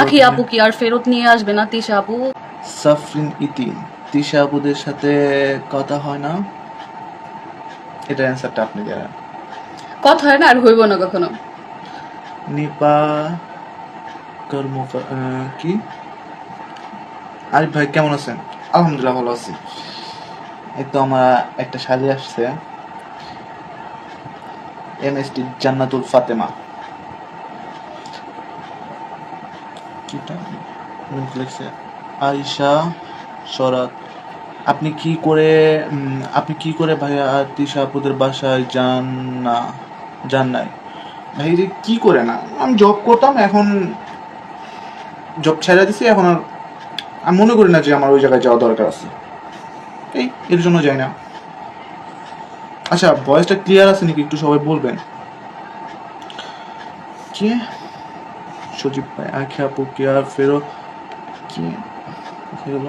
আখি আপু কি আর ফেরত নিয়ে আসবে না তিশা আপু? সাফরিন ইতি তিশা আপুদের সাথে কথা হয় না? এটা অ্যান্সারটা আপনি দেন কথা হয় না আর হইব না কখনো। নিপা কর্ম কি? আরিফ ভাই কেমন আছেন? আলহামদুলিল্লাহ ভালো আছি। এই তো আমার একটা শালি আসছে। এমএসটি জান্নাতুল ফাতেমা। মুখ লিখছে আয়শা, সরাত, আপনি কি করে আপনি কি করে ভাইয়া তিশা আপুদের বাসায় যান না, যান নাই? ভাই যে কি করে না? আমি জব করতাম, এখন জব ছেড়ে দিছি, এখন আর আমি মনে করি না যে আমার ওই জায়গায় যাওয়া দরকার আছে। এই, এর জন্য যাই না। আচ্ছা ভয়েসটা ক্লিয়ার আছে নাকি? একটু সবাই বলবেন। কি? সজীব ভাই আখি আপু কি আর ফেরো কি গেল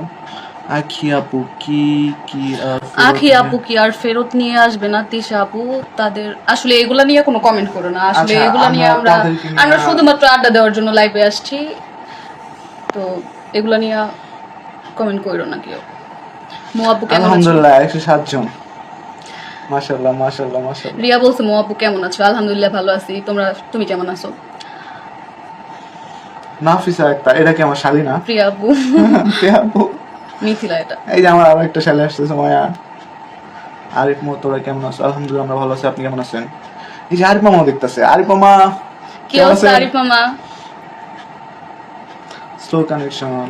আখি আপু কি কি আখি আপু কি আর ফেরত নিয়ে আসবে না তিশা আপু। তাদের আসলে এগুলা নিয়ে কোনো কমেন্ট করো না। আসলে আচ্ছা, এগুলা নিয়ে আমরা আমরা শুধুমাত্র আড্ডা দেওয়ার জন্য লাইভে আসছি। তো এগুলা নিয়ে কমেন্ট করো না কেউ। মো আপু কেমন আলহামদুলিল্লাহ একশো সাতজন মাশাল্লাহ মাশাল্লাহ মাশাল্লাহ রিয়া বলছে মো আপু কেমন আছো? আলহামদুলিল্লাহ ভালো আছি। তোমরা তুমি কেমন আছো? নাফিসা একটা এটা কি আমার শালি না? প্রিয়া আপু। কে আপু? মিথিলা এটা। এই যে আমার আরও একটা শালি আসতেছে মায়া। আরিফ মো তোরা কেমন আছো? আলহামদুলিল্লাহ আমরা ভালো আছি আপনি কেমন আছেন? এই যে আরিফ মামা দেখতেছে। আরিফ মামা কি অবস্থা আরিফ মামা? স্লো কানেকশন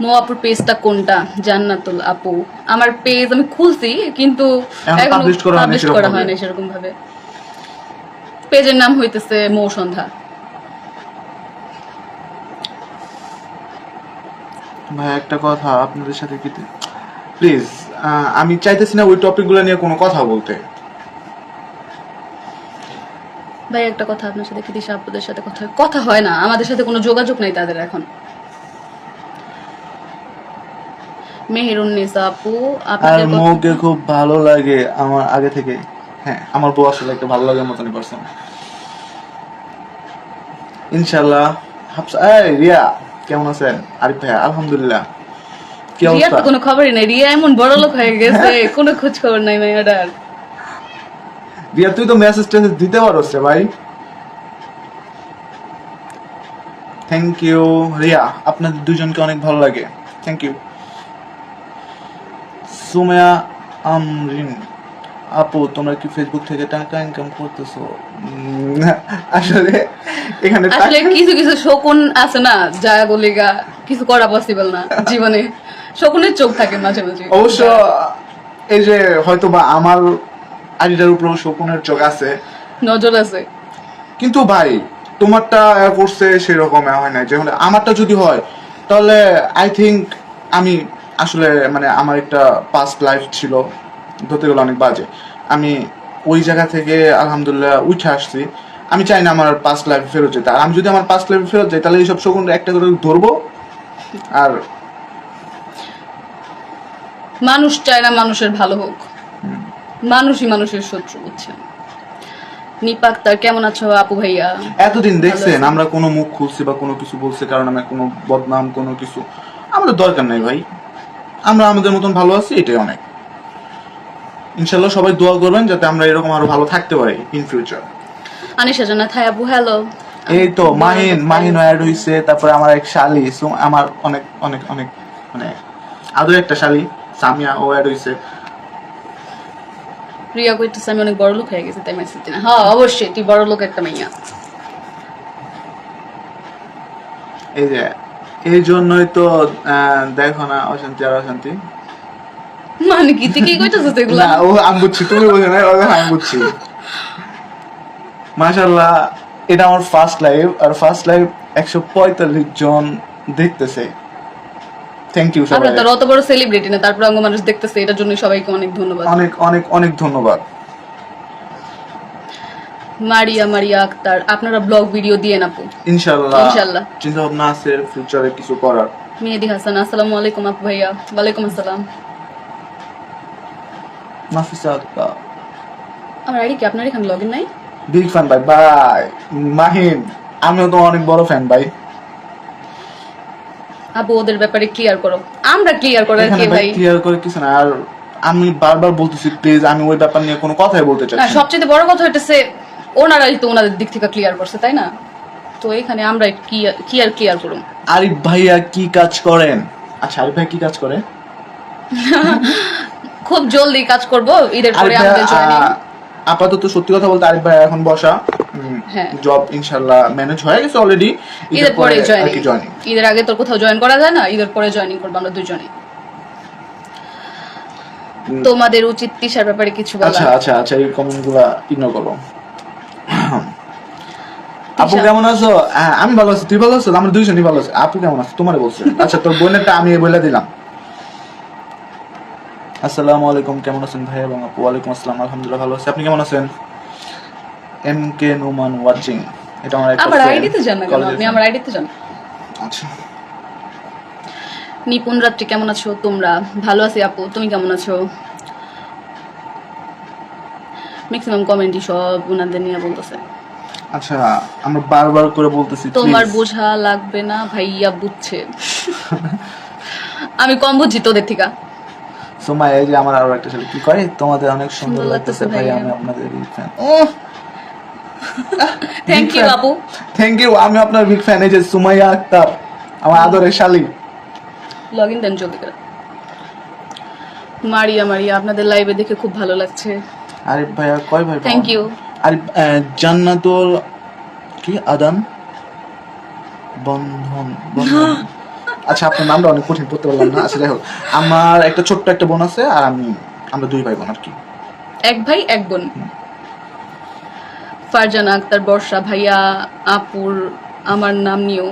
মো আপুর পেজটা কোনটা? জান্নাতুল আপু। আমার পেজ আমি খুলছি কিন্তু এখন published করা হয়নি সেরকম ভাবে। পেজের নাম হইতেছে মৌ সন্ধ্যা। ভাই একটা কথা আপনাদের সাথে কি প্লিজ আমি চাইতেছি না ওই টপিকগুলো নিয়ে কোনো কথা বলতে। ভাই একটা কথা আপনার সাথে কি দিশা আপুদের সাথে কথা? কথা হয় না। আমাদের সাথে কোনো যোগাযোগ নাই তাদের এখন। মেহেরুন নিসা আপু আপনাদের মৌকে খুব ভালো লাগে আমার আগে থেকে হ্যাঁ আমার বউ আসলে একটা ভালো লাগার মতনই পারসন ইনশাল্লাহ হাফসা এই রিয়া কেমন আছেন? আরিফ ভাইয়া আলহামদুলিল্লাহ। কি রিয়ার তো কোনো খবরই নাই। রিয়া এমন বড় লোক হয়ে গেছে কোনো খোঁজ খবর নাই মেয়েটার রিয়া তুই তো মেসেজ টেসেজ দিতে পারোস রে ভাই। থ্যাংক ইউ রিয়া আপনাদের দুজনকে অনেক ভালো লাগে। Thank you Sumaiya Amrin. আপু তোমরা কি ফেসবুক থেকে টাকা ইনকাম করতেছো? আসলে এখানে আসলে কিছু কিছু শকুন আছে না যা গলিগা কিছু করা পসিবল না জীবনে। শকুনের চোখ থাকে মাঝে মাঝে। অবশ্য এই যে হয়তো বা আমার আইডিটার উপরেও শকুনের চোখ আছে। নজর আছে। কিন্তু ভাই তোমারটা করছে সেরকম হয় না যেমন আমারটা যদি হয় তাহলে আই থিঙ্ক আমি আসলে মানে আমার একটা পাস্ট লাইফ ছিল। ধরতে গেলে অনেক বাজে। আমি ওই জায়গা থেকে আলহামদুলিল্লাহ উঠে আসছি। আমি চাই না আমার পাস্ট লাইফ ফেরত যেতে। আর আমি যদি আমার পাস্ট লাইফে ফেরত যাই তাহলে এইসব শকুন একটা করে ধরবো। আর মানুষ চায় না মানুষের ভালো হোক। মানুষই মানুষের শত্রু বুঝছেন? নিপাক তার কেমন আছো আপু ভাইয়া? এতদিন দেখছেন আমরা কোনো মুখ খুলছি বা কোনো কিছু বলছি কারণ আমরা কোনো বদনাম কোনো কিছু। আমাদের দরকার নাই ভাই। আমরা আমাদের মতন ভালো আছি এটাই অনেক। ইনশাল্লাহ সবাই দোয়া করবেন যাতে আমরা এরকম আরও ভালো থাকতে পারি ইন ফিউচার আনিশা জানা থাই আপু হ্যালো এই তো মাহিন মাহিন অ্যাড হইছে তারপরে আমার এক শালি সু- আমার অনেক অনেক অনেক মানে আদর একটা শালি সামিয়া ও অ্যাড হইছে। রিয়া কইতেছে আমি অনেক বড় লোক হয়ে গেছি তাই মেসেজ দিনা। হ্যাঁ অবশ্যই তুই বড় লোক একটা মাইয়া। এই যে এই জন্যই তো দেখো না অশান্তি আর অশান্তি। মানে কি? তুই কি কইতেছিস এগুলা? না ও আমি বুঝছি তুমি বোঝো না ও আমি বুঝছি মাশাল্লাহ এটা আমার ফার্স্ট লাইভ আর ফার্স্ট লাইভ একশো পঁয়তাল্লিশ জন দেখতেছে। থ্যাংক ইউ সবাই তো অত বড় সেলিব্রিটি না তারপর অঙ্গ মানুষ দেখতেছে এটার জন্য সবাইকে অনেক ধন্যবাদ। অনেক অনেক অনেক ধন্যবাদ। মারিয়া মারিয়া আক্তার আপনারা ব্লগ ভিডিও দিয়ে আপু। ইনশাল্লাহ ইনশাল্লাহ। চিন্তা ভাবনা আছে ফিউচারে কিছু করার। মেহেদি হাসান আসসালামু আলাইকুম আপু ভাইয়া। ওয়ালাইকুম আসসালাম। নাফিসা আক্তার আমার আইডি কি আপনার এখানে লগ নাই? বিগ ফ্যান ভাই ভাই মাহিন আমিও তো অনেক বড় ফ্যান ভাই আপু ওদের ব্যাপারে ক্লিয়ার করো। আমরা ক্লিয়ার করার কে ভাই ক্লিয়ার করে কিছু না আর আমি বারবার বলতেছি প্লিজ আমি ওই ব্যাপার নিয়ে কোনো কথাই বলতে চাই না। সবচেয়ে বড় কথা হইতেছে ওনারাই তো ওনাদের দিক থেকে ক্লিয়ার করছে তাই না? তো এখানে আমরা কি কি আর ক্লিয়ার করুন। আরিফ ভাইয়া কি কাজ করেন? আচ্ছা আরিফ ভাই কি কাজ করে? খুব জলদি কাজ করব ঈদের পরে আমাদের জয়েনিং আপাতত সত্যি কথা বলতে আরিফ ভাই এখন বসা। হ্যাঁ। জব ইনশাল্লাহ ম্যানেজ হয়ে গেছে অলরেডি ঈদের পরে জয়েনিং ঈদের আগে তোর কোথাও জয়েন করা যায় না? ঈদের পরে জয়েনিং করব আমরা দুজনে। তোমাদের উচিত তিশার ব্যাপারে কিছু বলা আচ্ছা আচ্ছা আচ্ছা এই কমেন্টগুলা ইগনোর করো আপু কেমন আছো? হ্যাঁ, আমি ভালো আছি তুই ভালো আছো? আমরা দুইজনই ভালো আছি। আপু কেমন আছো? তোমারে বলছে। আচ্ছা তোর বোনেরটা আমি বলে দিলাম। আসসালামু আলাইকুম কেমন আছেন ভাই? এবং আপু ওয়ালাইকুম আসসালাম আলহামদুলিল্লাহ ভালো আছি। আপনি কেমন আছেন? M K Numan watching. এটা আমার একটা আমার আইডিতে জান college-এর আপনি। আমার আইডিতে জান আচ্ছা। নিপুণ রাত্রি কেমন আছো তোমরা? ভালো আছি আপু তুমি কেমন আছো? ম্যাক্সিমাম কমেন্টই সব ওনাদের নিয়ে বলতেছে। আচ্ছা আমরা বারবার করে বলতেছি তোমার বোঝা লাগবে না ভাইয়া বুঝছে। আমি কম বুঝছি তোদের থেকে। এই যে আমার আরও একটা ছেলে। কি করে তোমাদের অনেক সুন্দর লাগতেছে ভাই আমি আপনাদের বিগ ফ্যান থ্যাংক ইউ আপু থ্যাংক ইউ আমি আপনার বিগ ফ্যান এই যে সুমাইয়া আক্তার আমার আদরের শালী। লগ ইন দেন জলদি করে। মারিয়া মারিয়া আপনাদের লাইভে দেখে খুব ভালো লাগছে। আরিফ ভাইয়া কয় ভাই থ্যাংক ইউ আহ, জান্নাতুল কি? আদান? বন্ধন বন্ধন। আচ্ছা আপনার নামটা অনেক কঠিন পড়তে পারলাম না। আচ্ছা যাই হোক। আমার একটা ছোট্ট একটা বোন আছে আর আমি আমরা দুই ভাই বোন আর কি। এক ভাই এক বোন। ফারজানা আক্তার বর্ষা ভাইয়া আপুর আমার নাম নিও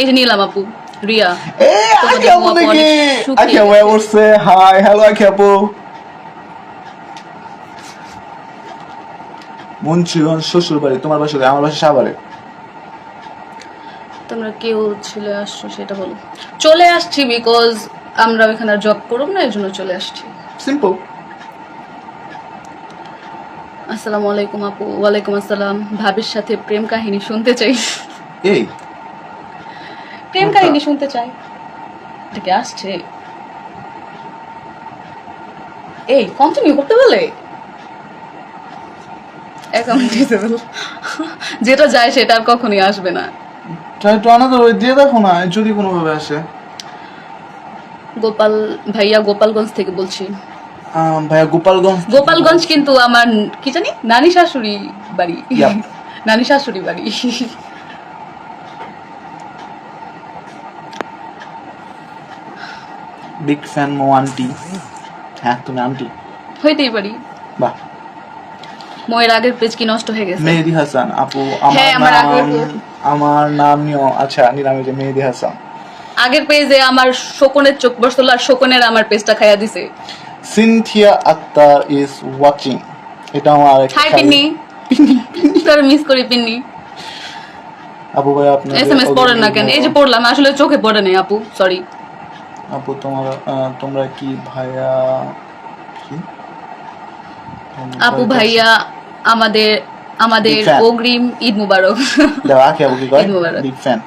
এই যে নিলাম আপু রিয়া। হাই হ্যালো আখি আপু? মুন্সিগঞ্জ শ্বশুর বাড়ি তোমার বাসা আমার বাসা সাভারে। তোমরা কেউ চলে আসছো সেটা বলো। চলে আসছি বিকজ আমরা ওইখানে জব করব না এই জন্য চলে আসছি। সিম্পল আসসালামু আলাইকুম আপু ওয়ালাইকুম আসসালাম। ভাবির সাথে প্রেম কাহিনী শুনতে চাই। এই। প্রেম কাহিনী শুনতে চাই। এটা কি আসছে? এই কন্টিনিউ করতে বলে? অ্যাকাউন্ট ডিসেবল যেটা যায় সেটা আর কখনই আসবে না। ট্রাই টু আনাদার ওয়ে দিয়ে দেখো না যদি কোনোভাবে আসে। গোপাল ভাইয়া গোপালগঞ্জ থেকে বলছি। ভাইয়া গোপালগঞ্জ গোপালগঞ্জ কিন্তু আমার কি জানি? নানি শাশুড়ি বাড়ি. নানি শাশুড়ি বাড়ি। বিগ ফ্যান মো আন্টি হ্যাঁ তুমি আন্টি হইতেই পারি। বাহ। ময়ের আগের পেজ কি নষ্ট হয়ে গেছে? মেহেদি হাসান আপু আমার হ্যাঁ, নাম আমার নাম নিও আচ্ছা নিলাম যে মেহেদি হাসান। আগের পেজে আমার শোকনের চোখ বসল আর শোকনের আমার পেজটা খাইয়া দিছে। সিনথিয়া আক্তার ইজ ওয়াচিং এটা আমার হাই। পিন্নি তোর মিস করি পিন্নি আপু ভাই আপনি এস এম এস পড়েন না কেন? এই যে পড়লাম আসলে চোখে পড়ে নাই আপু সরি আপু তোমার তোমরা কি ভাইয়া আপু ভাইয়া আমাদের আমাদের অগ্রিম ঈদ মুবারক। দাও আখি আপু কি কয়? বিগ ফ্যান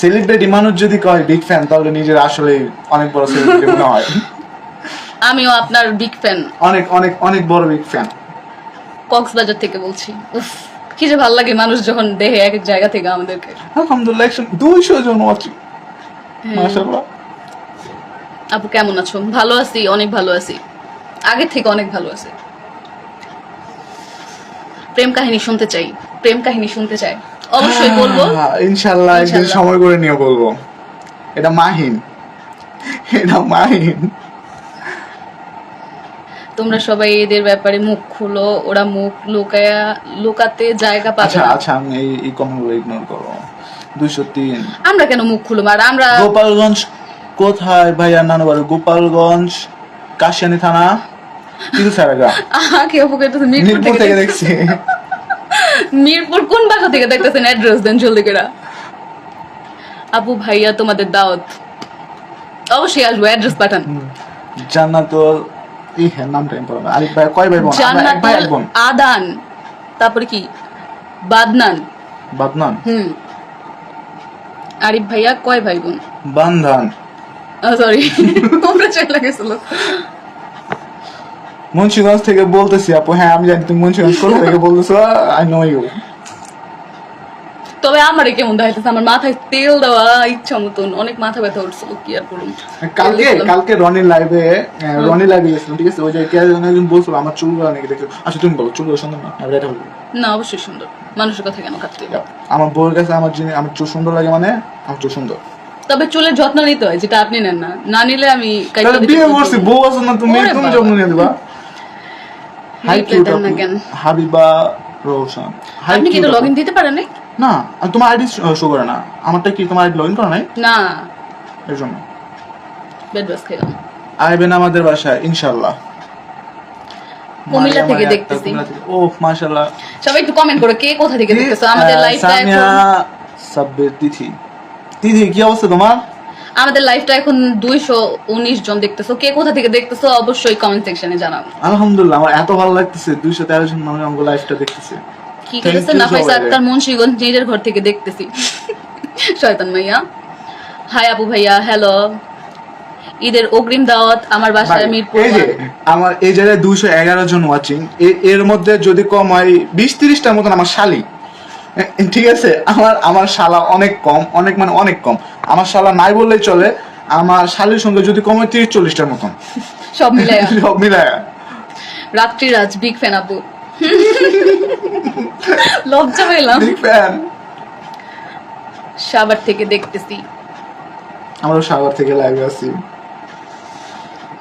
সেলিব্রিটি মানুষ যদি কয় বিগ ফ্যান তাহলে নিজের আসলে অনেক বড় সেলিব্রিটি মনে হয়। আমিও আপনার বিগ ফ্যান অনেক অনেক অনেক বড় বিগ ফ্যান কক্সবাজার থেকে বলছি। উফ কি যে ভালো লাগে মানুষ যখন দেখে এক এক জায়গা থেকে আমাদেরকে। আলহামদুলিল্লাহ একশো দুইশো জন ওয়াচিং হ্যাঁ। মাশাআল্লাহ। আপু কেমন আছো? ভালো আছি অনেক ভালো আছি। আগের থেকে অনেক ভালো আছি। প্রেম কাহিনী শুনতে চাই। প্রেম কাহিনী শুনতে চাই। অবশ্যই বলব। হ্যাঁ, ইনশাল্লাহ একদিন সময় করে নিয়ে বলব। এটা মাহিন। এটা মাহিন। তোমরা সবাই এদের ব্যাপারে মুখ খুলো ওরা মুখ লুকায়া লুকাতে জায়গা পাবে আচ্ছা আচ্ছা আমি এই এই কমেন্টগুলো ইগনোর করো দুইশো তিন। আমরা কেন মুখ খুলবো? আর আমরা গোপালগঞ্জ কোথায় ভাইয়া নানু বাড়ি গোপালগঞ্জ কাশিয়ানি থানা? তো মিরপুর মিরপুর থেকে থেকে দেখছি। মিরপুর কোন বাসা থেকে দেখতেছেন? অ্যাড্রেস দেন জলদি করে। আপু ভাইয়া তোমাদের দাওয়াত। অবশ্যই আসব অ্যাড্রেস পাঠান। জান্নাতুল এই হ্যাঁ নামটা ইম্পর্টেন্ট আরিফ ভাই কয় ভাই বোন? আমরা এক ভাই এক জান্নাতুল আদান। তারপরে কি? বাদনান। বাদনান? হুম। আরিফ ভাইয়া কয় ভাই বোন? বান্ধান। সরি তোমরা চলে। গেছিল মুন্সিগঞ্জ থেকে বলতেছি আপু হ্যাঁ আমি জানি তুমি মুন্সিগঞ্জ কোথা থেকে বলতেছো? আই নো ইউ তবে আমার কেমন দেখাইতেছে? আমার মাথায় তেল দেওয়া ইচ্ছা মতন অনেক মাথা ব্যথা উঠছিল কি আর করুন কালকে কালকে রনির লাইভে রনি লাইভে গেছিলাম ঠিক আছে? ওই যে কে একজন বলছিল আমার চুলগুলো নাকি দেখে আচ্ছা তুমি বলো চুলগুলো সুন্দর না? আমি এটা বলব না অবশ্যই সুন্দর। মানুষের কথা কেন কাটতে? আমার বউয়ের কাছে আমার জিনিস আমার চুল সুন্দর লাগে মানে আমার চুল সুন্দর। তবে চুলের যত্ন নিতে হয় যেটা আপনি নেন না। না নিলে আমি বিয়ে করছি বউ আছে না তুমি? তুমি যত্ন নিয়ে দিবা। হাই কিউট হাবিবা রোশন আপনি কি এটা লগ ইন দিতে পারেন না আর তোমার আইডি শো করে না। আমারটা কি তোমার আইডি লগ ইন করা নাই? না। এর জন্য। বেড বাস খেলাম আইবেন আমাদের বাসায় ইনশাআল্লাহ। কুমিল্লা থেকে দেখতেছি। কুমিল্লা মাশাআল্লাহ। সবাই একটু কমেন্ট করো কে কোথা থেকে দেখতেছো? আমাদের আহ, লাইভটা সামিয়া এখন সাব্বির তিথি। তিথি কি অবস্থা তোমার? আমাদের লাইফটা এখন দুইশো উনিশ জন দেখতেছো। কে কোথা থেকে দেখতেছো অবশ্যই কমেন্ট সেকশনে জানাও আলহামদুলিল্লাহ আমার এত ভালো লাগতেছে দুইশো তেরো জন মানুষ আমার লাইফটা দেখতেছে। কি you নাফাইসা। আক্তার মুন্সিগঞ্জ নিজের ঘর থেকে দেখতেছি। শয়তান ভাইয়া হাই আপু ভাইয়া হ্যালো ঈদের অগ্রিম দাওয়াত আমার বাসায় মিরপুর এই যে আমার এই জায়গায় দুইশো এগারো জন ওয়াচিং এর মধ্যে যদি কম হয় বিশ তিরিশটার মতন আমার শালি। ঠিক আছে? আমার আমার শালা অনেক কম অনেক মানে অনেক কম। আমার শালা নাই বললেই চলে আমার শালির সঙ্গে যদি কম তিরিশ চল্লিশটার মতন। সব মিলে সব মিলায়। রাত্রি রাজ বিগ ফ্যান আপু। লজ্জা পেলাম। বিগ ফ্যান থেকে দেখতেছি। আমরা সাগর থেকে লাইভে আছি।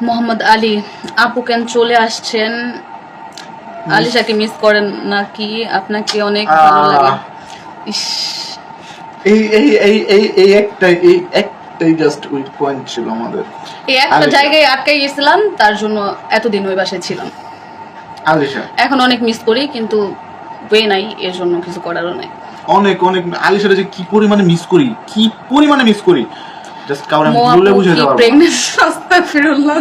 মোহাম্মদ আলী আপু কেন চলে আসছেন? আলিশাকে মিস করেন নাকি? আপনাকে অনেক ভালো লাগে। ইস। এই এই এই এই এই একটাই এই একটাই জাস্ট উইক পয়েন্ট ছিল আমাদের। এই একটা জায়গায় আটকাই গেছিলাম তার জন্য এতদিন ওই বাসায় ছিলাম। আলিশা। এখন অনেক মিস করি কিন্তু ওয়ে নাই এর জন্য কিছু করারও নাই। অনেক অনেক আলিশাটা যে কি পরিমাণে মিস করি কি পরিমাণে মিস করি জাস্ট কাউরে বলে কি পারব না। প্রেগনেন্ট আস্তাগফিরুল্লাহ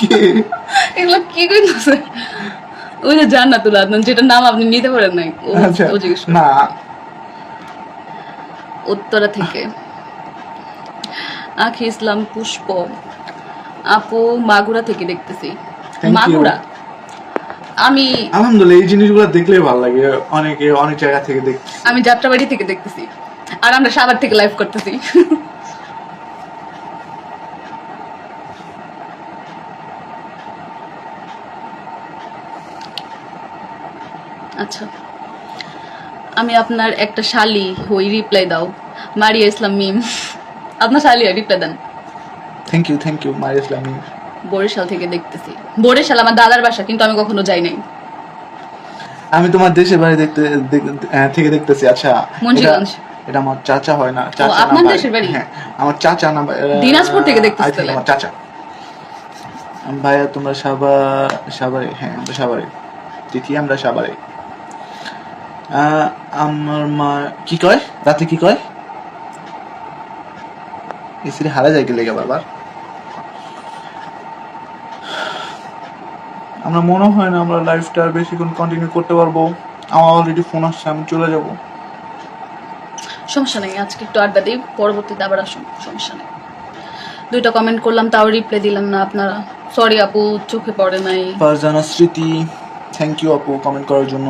কে? এগুলো কি কইতাছে? ওই যে জান্নাতুল আদনান যেটা নাম আপনি নিতে পারেন নাই ও আচ্ছা জিজ্ঞেস না উত্তরা থেকে। আখি ইসলাম পুষ্প। আপু মাগুরা থেকে দেখতেছি। মাগুরা? আমি আলহামদুলিল্লাহ এই জিনিসগুলো দেখলে ভালো লাগে। অনেকে অনেক জায়গা থেকে দেখ আমি যাত্রাবাড়ি থেকে দেখতেছি। আর আমরা সাভার থেকে লাইভ করতেছি। আচ্ছা। আমি আপনার একটা শালি হই রিপ্লাই দাও। মারিয়া ইসলাম মিম। আপনার শালি রিপ্লাই দেন। থ্যাংক ইউ থ্যাংক ইউ মারি ইসলামী বরিশাল থেকে দেখতেছি। বরিশাল আমার দাদার বাসা কিন্তু আমি কখনো যাই নাই। আমি তোমার দেশে বাড়ি দেখতে আহ, থেকে দেখতেছি। আচ্ছা মুন্সিগঞ্জ। এটা- আমার চাচা হয় না চাচা আপনার দেশের বাড়ি? হ্যাঁ আমার চাচা না দিনাজপুর থেকে দেখতেছি তাহলে। আমার চাচা। ভাইয়া তোমরা সাবা সাবারে হ্যাঁ আমরা সাবারে। তিথি আমরা সাবারে। আমার মা কি কয়? রাতে কি কয়? এসিরে হারা যায় গেলে বারবার আমরা মনে হয় না আমরা লাইফটা আর বেশিক্ষণ কন্টিনিউ করতে পারব। আমার অলরেডি ফোন আসছে আমি চলে যাব। সমস্যা নেই আজকে একটু আড্ডা দিই পরবর্তীতে আবার আসুন সমস্যা নেই। দুইটা কমেন্ট করলাম তাও রিপ্লাই দিলাম না আপনারা। সরি আপু চোখে পড়ে নাই। ফারজানা স্মৃতি থ্যাংক ইউ আপু কমেন্ট করার জন্য।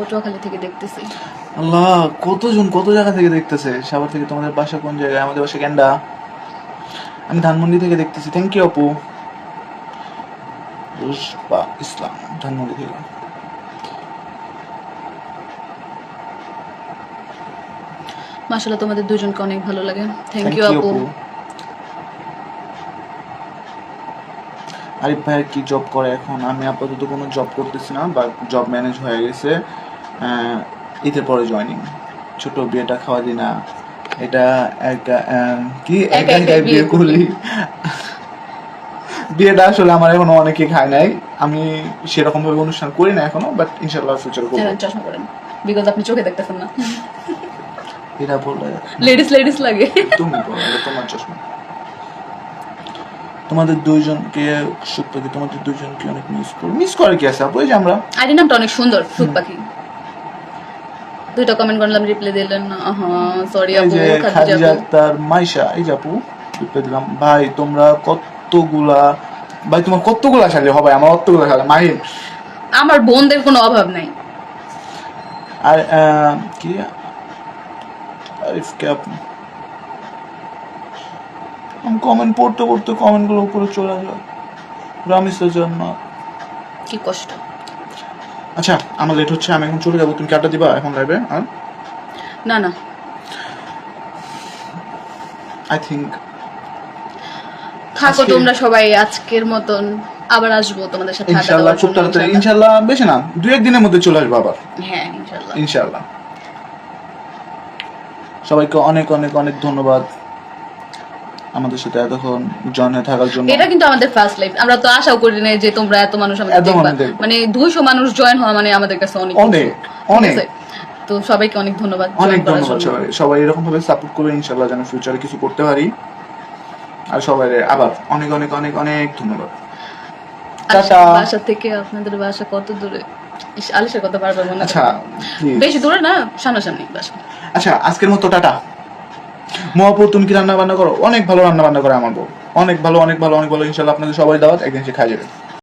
পটুয়াখালী থেকে দেখতেছি। আল্লাহ কতজন কত জায়গা থেকে দেখতেছে? সাভার থেকে তোমাদের বাসা কোন জায়গায়? আমাদের বাসা ক্যান্ডা আমি ধানমন্ডি থেকে দেখতেছি। থ্যাংক ইউ আপু। রুশবা ইসলাম ধানমন্ডি থেকে। মাসাল্লাহ তোমাদের দুজনকে অনেক ভালো লাগে। থ্যাংক ইউ আপু। আপু। আরিফ ভাই কি জব করে এখন? আমি আপাতত কোনো জব করতেছি না বা জব ম্যানেজ হয়ে গেছে। ঈদের পরে জয়নিং ছোট বিয়েটা খাওয়া দিই না। এটা একা কি? একা একা বিয়ে করলি। বিয়েটা আসলে আমার এখনও অনেকে খায় নাই। আমি সেরকম ভাবে অনুষ্ঠান করি না এখনও বাট ইনশাল্লাহ ফিউচার করব। চশমা করেন বিকজ আপনি চোখে দেখতেছেন না। এটা বললে লেডিস লেডিস লাগে। তুমি বলো তোমার চশমা। তোমাদের দুইজনকে সুপ্রতি তোমাদের দুইজনকে অনেক মিস করি। মিস করে কি আছে আপু? এই যে আমরা। আইডি নামটা অনেক সুন্দর সুখ পাখি দুইটা কমেন্ট করলাম রিপ্লাই দিলেন না সরি আপু খাদিজা আক্তার মাইশা এই যে আপু রিপ্লাই দিলাম ভাই তোমরা কতগুলা ভাই তোমার কতগুলা শালি হবে? আমার কতগুলা শালি মাহিন আমার বোনদের কোনো অভাব নাই। আর কি? আরিফ ক্যাপ আমি কমেন্ট পড়তে পড়তে কমেন্টগুলো উপরে চলে যায় রামিসের জন্য কি কষ্ট। আচ্ছা আমার লেট হচ্ছে আমি এখন চলে যাব তুমি কাটা দিবা এখন লাইভে আর? না না। আই থিঙ্ক থাকো তোমরা সবাই আজকের মতন আবার আসব তোমাদের সাথে দেওয়ার খুব তাড়াতাড়ি। ইনশাল্লাহ। বেশি না দু একদিনের মধ্যে চলে আসব আবার। হ্যাঁ ইনশাল্লাহ। ইনশাল্লাহ। সবাইকে অনেক অনেক অনেক ধন্যবাদ। আমাদের সাথে এতক্ষণ হয়ে থাকার জন্য এটা কিন্তু আমাদের ফার্স্ট লাইফ আমরা তো আশাও করি নাই যে তোমরা এত মানুষ আমাদের দেখবা। মানে দুইশো মানুষ জয়েন হওয়া মানে আমাদের কাছে অনেক অনেক অনেক। তো সবাইকে অনেক ধন্যবাদ। অনেক ধন্যবাদ সবাই। সবাই এরকম ভাবে সাপোর্ট করবে ইনশাল্লাহ যেন ফিউচারে কিছু করতে পারি। আর সবাই আবার অনেক অনেক অনেক অনেক ধন্যবাদ। বাসা থেকে আপনাদের বাসা কত দূরে? আলিশের কথা বারবার মনে আচ্ছা বেশি দূরে না সামনাসামনি বাসা। আচ্ছা আজকের মতো টাটা। মহাপুর, তুমি কি রান্না বান্না করো? অনেক ভালো রান্না বান্না করে আমার বউ। অনেক ভালো অনেক ভালো অনেক ভালো। ইনশাল্লাহ আপনাদের সবাই দাওয়াত, একদিন সে খাই যাবে